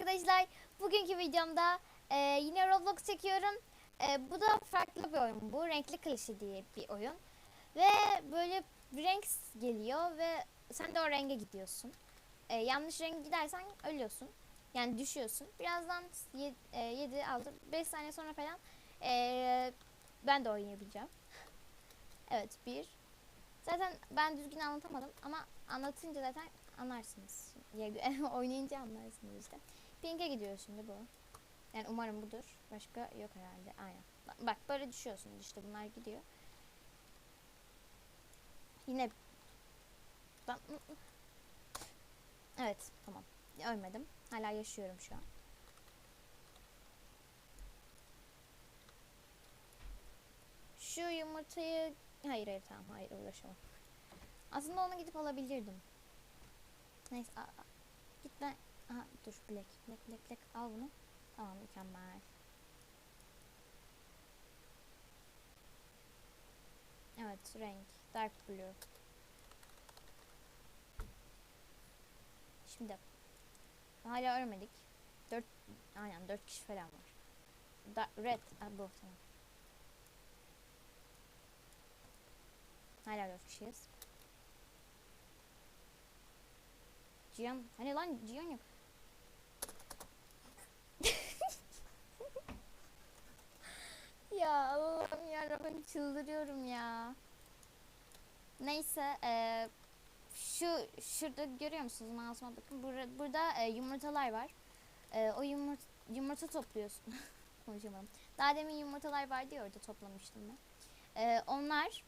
arkadaşlar. Bugünkü videomda e, yine Roblox çekiyorum. E, bu da farklı bir oyun bu. Renkli klişe diye bir oyun. Ve böyle bir renk geliyor ve sen de o renge gidiyorsun. E, yanlış renk gidersen ölüyorsun. Yani düşüyorsun. Birazdan 7, 6, 5 saniye sonra falan e, ben de oynayabileceğim. evet bir. Zaten ben düzgün anlatamadım ama anlatınca zaten anlarsınız. Oynayınca anlarsınız işte. Pink'e gidiyor şimdi bu. Yani umarım budur. Başka yok herhalde. Aynen. Bak, böyle düşüyorsunuz işte bunlar gidiyor. Yine. Evet tamam. Ölmedim. Hala yaşıyorum şu an. Şu yumurtayı... Hayır hayır tamam hayır uğraşamam. Aslında onu gidip alabilirdim. Neyse a, a, git ben... Aha dur black black black black al bunu. Tamam mükemmel. Evet renk dark blue. Şimdi hala ölmedik. Dört aynen dört kişi falan var. Da, red ah, bu tamam. Hala dört kişiyiz. Cihan hani lan Cihan yok. ya Allah'ım yarabbim çıldırıyorum ya. Neyse eee şu şurada görüyor musunuz mouse'uma bakın. Burada, burada e, yumurtalar var. E, o yumurta, yumurta topluyorsun. Konuşamadım. Daha demin yumurtalar vardı ya orada toplamıştım ben. E, onlar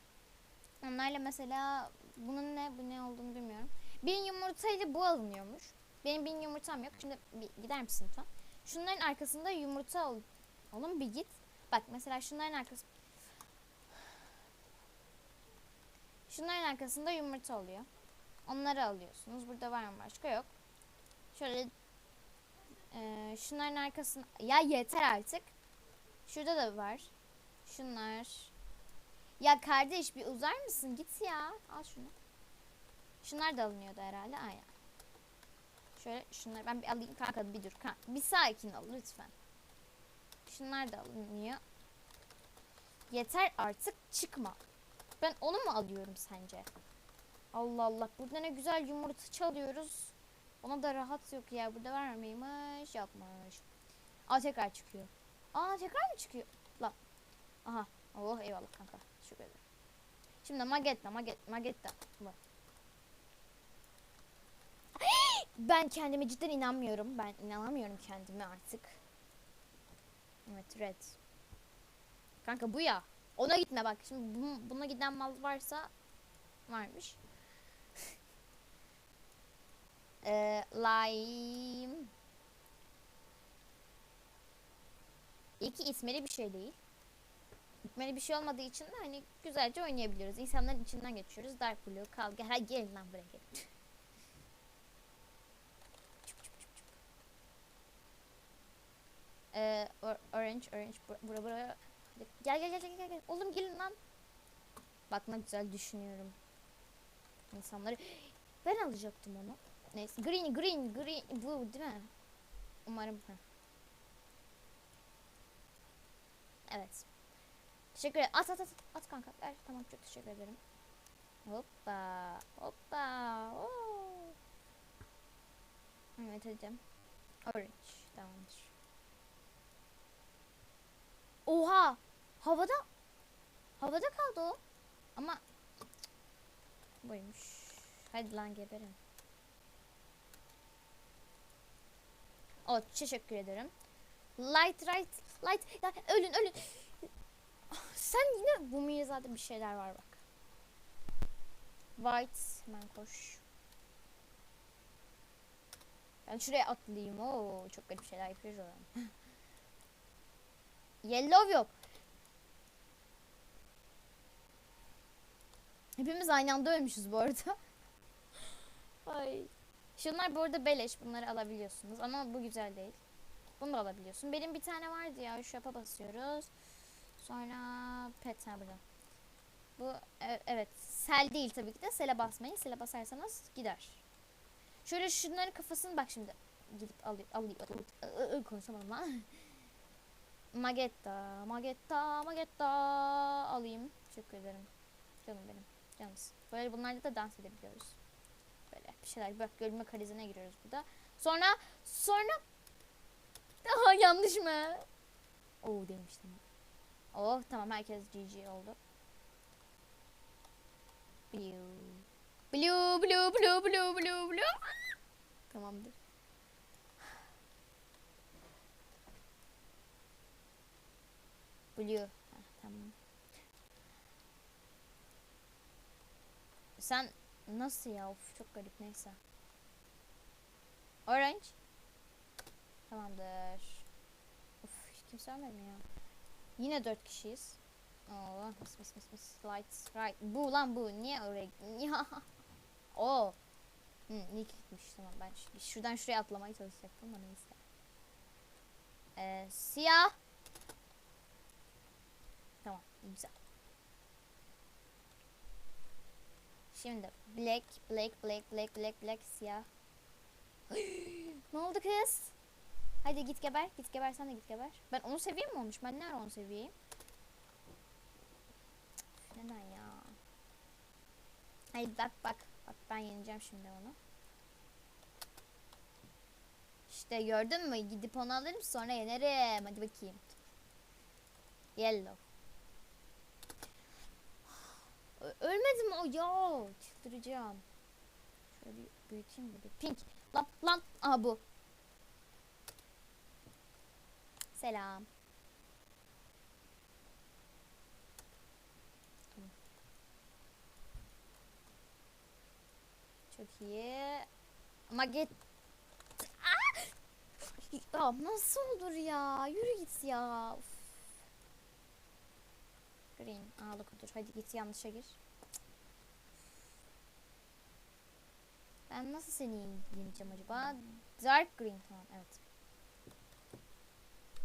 onlarla mesela bunun ne bu ne olduğunu bilmiyorum. Bin yumurtayla bu alınıyormuş. Benim bin yumurtam yok. Şimdi bir gider misin lütfen? Şunların arkasında yumurta ol. Oğlum bir git. Bak mesela şunların arkası Şunların arkasında yumurta oluyor. Onları alıyorsunuz. Burada var mı başka? Yok. Şöyle e, şunların arkasına ya yeter artık. Şurada da var. Şunlar. Ya kardeş bir uzar mısın? Git ya. Al şunu. Şunlar da alınıyordu herhalde. Aynen. Şöyle şunları ben bir alayım kanka bir dur. Kanka. Bir sakin ol lütfen. Şunlar da alınıyor. Yeter artık çıkma. Ben onu mu alıyorum sence? Allah Allah. Burada ne güzel yumurta çalıyoruz. Ona da rahat yok ya. Burada var mıymış? Yapmış. Aa tekrar çıkıyor. Aa tekrar mı çıkıyor? Lan. Aha. Oh eyvallah kanka. Teşekkür ederim. Şimdi Magetta, Magetta, Magetta. Ben kendime cidden inanmıyorum. Ben inanamıyorum kendime artık. Evet red. Kanka bu ya. Ona gitme bak. Şimdi bu, buna giden mal varsa varmış. ee, lime. İyi ki ismeli bir şey değil. İsmeli bir şey olmadığı için de hani güzelce oynayabiliyoruz. İnsanların içinden geçiyoruz. Dark Blue, kavga. Ha gelin lan buraya gelin. Ee, or orange, orange. Bura bura. Gel gel gel gel gel. Oğlum gelin lan. Bak ne güzel düşünüyorum. İnsanları. Ben alacaktım onu. Neyse. Green, green, green. Bu değil mi? Umarım. Evet. Teşekkür ederim. At at at. At kanka. Ver. Tamam çok teşekkür ederim. Hoppa. Hoppa. Oo. Evet hadi. Orange. Tamamdır. Oha! Havada havada kaldı o. Ama buymuş. Hadi lan geberin. O teşekkür ederim. Light right light ya ölün ölün. Sen yine bu miyazada bir şeyler var bak. White hemen koş. Ben şuraya atlayayım. Oo çok garip şeyler yapıyoruz oradan. Yellow yok. Hepimiz aynı anda ölmüşüz bu arada. Ay. Şunlar bu arada beleş. Bunları alabiliyorsunuz. Ama bu güzel değil. Bunu da alabiliyorsun. Benim bir tane vardı ya. Şu yapa basıyoruz. Sonra pet ha burada. Bu e, evet. Sel değil tabii ki de. Sele basmayın. Sele basarsanız gider. Şöyle şunların kafasını bak şimdi. gidip alıyor. alıyor. Konuşamadım lan. Magetta, Magetta, Magetta alayım. Teşekkür ederim. Canım benim. Canımız. Böyle bunlarla da dans edebiliyoruz. Böyle bir şeyler. Bak görünme karizine giriyoruz burada. Sonra sonra daha yanlış mı? Oo demiştim. Oh tamam herkes GG oldu. Blue. Blue blue blue blue blue blue. Tamamdır. Blue. Heh, tamam. Sen nasıl ya? Of çok garip neyse. Orange. Tamamdır. Of hiç kimse ölmedi mi ya? Yine dört kişiyiz. Oo, mis mis mis mis. Lights right. Bu lan bu. Niye oraya? Ya. Oo. Hı, Nick gitmiş tamam ben şuradan şuraya atlamaya çalışacaktım ama neyse. Ee, siyah. Tamam güzel. Şimdi black, black, black, black, black, black, siyah. ne oldu kız? Hadi git geber, git geber sen de git geber. Ben 10 seviye mi olmuş? Ben nerede 10 seviyeyim? Neden ya? Hayır bak bak. Bak ben yeneceğim şimdi onu. İşte gördün mü? Gidip onu alırım sonra yenerim. Hadi bakayım. Yellow. Ölmedi mi o ya? Çıldıracağım. Şöyle büyüteyim de. Pink. Lan lan. Aha bu. Selam. Çok iyi. Ama git. Aa! Ya nasıl olur ya? Yürü git ya. Uf. Green. Ağlık otur. Hadi git yanlışa gir. Ben nasıl seni yeneceğim acaba? Dark green tamam evet.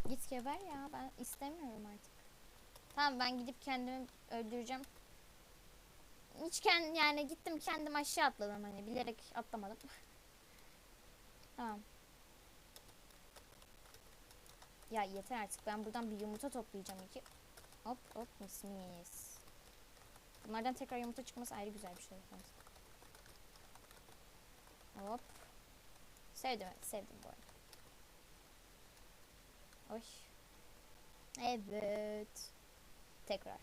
Git geber ya ben istemiyorum artık. Tamam ben gidip kendimi öldüreceğim. Hiç kend, yani gittim kendim aşağı atladım hani bilerek atlamadım. tamam. Ya yeter artık ben buradan bir yumurta toplayacağım iki. Hop hop mis mis. Bunlardan tekrar yumurta çıkması ayrı güzel bir şey. Hop. Sevdim sevdim bu arada. Oy. Evet. Tekrar.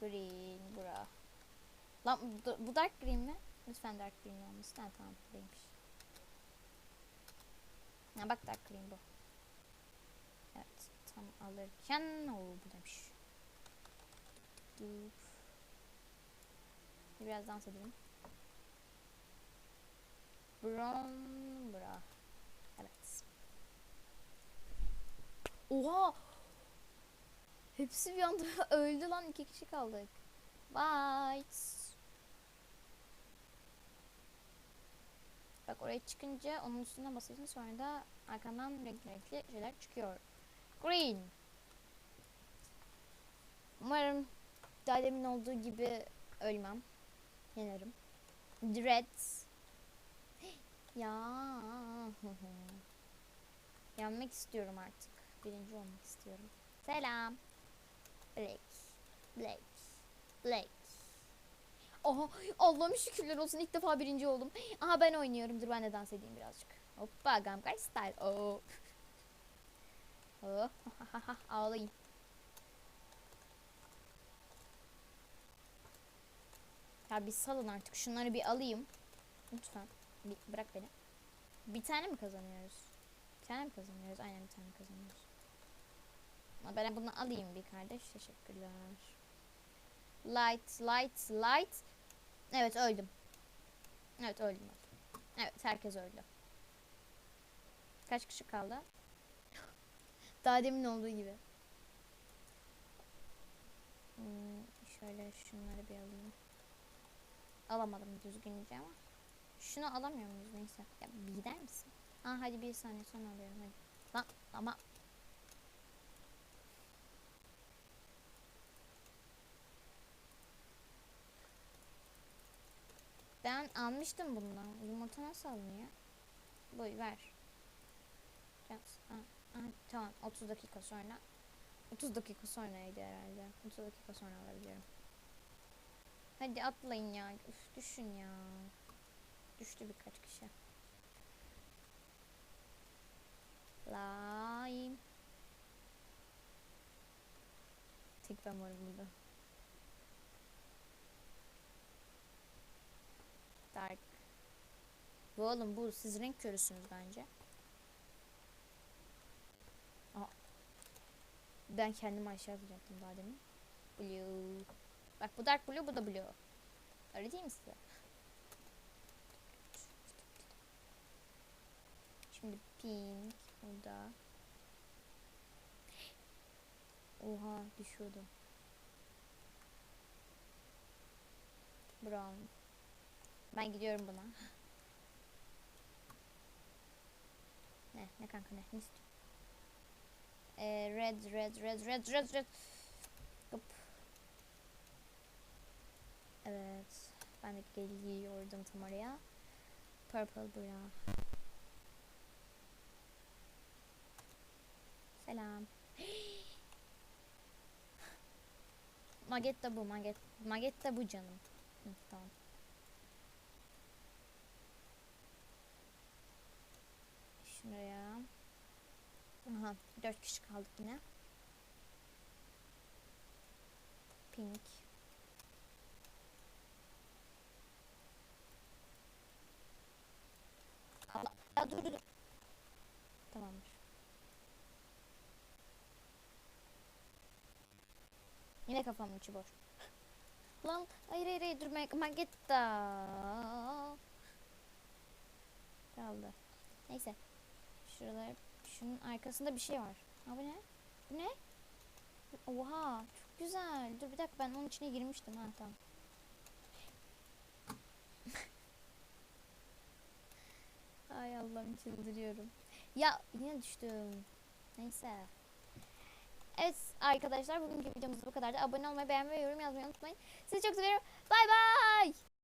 Green bura. Lan bu- bu dark green mi? Lütfen dark green olmasın. Ha tamam değilmiş. Ha bak dark green bu. Evet tam alırken o buradaymış. Biraz dans edelim. Brown bra. Evet. Oha! Hepsi bir anda öldü lan iki kişi kaldık. Bye. Bak oraya çıkınca onun üstüne basıyorsun sonra da arkandan renkli renkli şeyler çıkıyor. Green. Umarım daha demin olduğu gibi ölmem. Yenerim. Dreads. Ya. Yenmek istiyorum artık. Birinci olmak istiyorum. Selam. Black. Black. Black. Oha Allah'ım şükürler olsun ilk defa birinci oldum. Aha ben oynuyorum. Dur ben de dans edeyim birazcık. Hoppa Gamkar style. Oh. Oh. Ağlayayım. Ya bir salın artık. Şunları bir alayım. Lütfen. Bir, bırak beni. Bir tane mi kazanıyoruz? Bir tane mi kazanıyoruz? Aynen bir tane kazanıyoruz. Ama ben bunu alayım bir kardeş. Teşekkürler. Light, light, light. Evet öldüm. Evet öldüm. Evet herkes öldü. Kaç kişi kaldı? Daha demin olduğu gibi. Hmm, şöyle şunları bir alayım. Alamadım düzgünce ama. Şunu alamıyor muyuz neyse. Ya bir gider misin? Ha hadi bir saniye sonra alıyorum hadi. Lan ama Ben almıştım bundan. Yumurta nasıl alınıyor? Boy ver. Tamam 30 dakika sonra. 30 dakika sonraydı herhalde. 30 dakika sonra alabiliyorum. Hadi atlayın ya. Üf, düşün ya. Düştü birkaç kişi. Lime. Tek ben varım burada. Dark. Bu oğlum bu siz renk körüsünüz bence. Aa. Ben kendimi aşağı atacaktım daha demin. Blue. Bak bu dark blue bu da blue. Öyle değil mi size? Şimdi pink burada. Oha düşüyordum. Brown. Ben gidiyorum buna. ne? Ne kanka ne? Ne istiyorsun? Ee, red, red, red, red, red, red. Hop. Evet. Ben de geliyordum tam oraya. Purple buraya. Selam. Magetta bu, Maget Magetta bu canım. Hı, tamam. Şuraya. Aha, dört kişi kaldık yine. Pink. Allah, ya dur dur. dur. Tamamdır. Yine kafamın içi boş. Lan hayır hayır hayır dur Mag- Magetta. Kaldı. Neyse. Şuralar şunun arkasında bir şey var. Ha bu ne? Bu ne? Oha çok güzel. Dur bir dakika ben onun içine girmiştim ha tamam. Ay Allah'ım çıldırıyorum. Ya yine düştüm. Neyse. Evet arkadaşlar bugünkü videomuz bu kadardı. Abone olmayı, beğenmeyi yorum yazmayı unutmayın. Sizi çok seviyorum. Bay bay.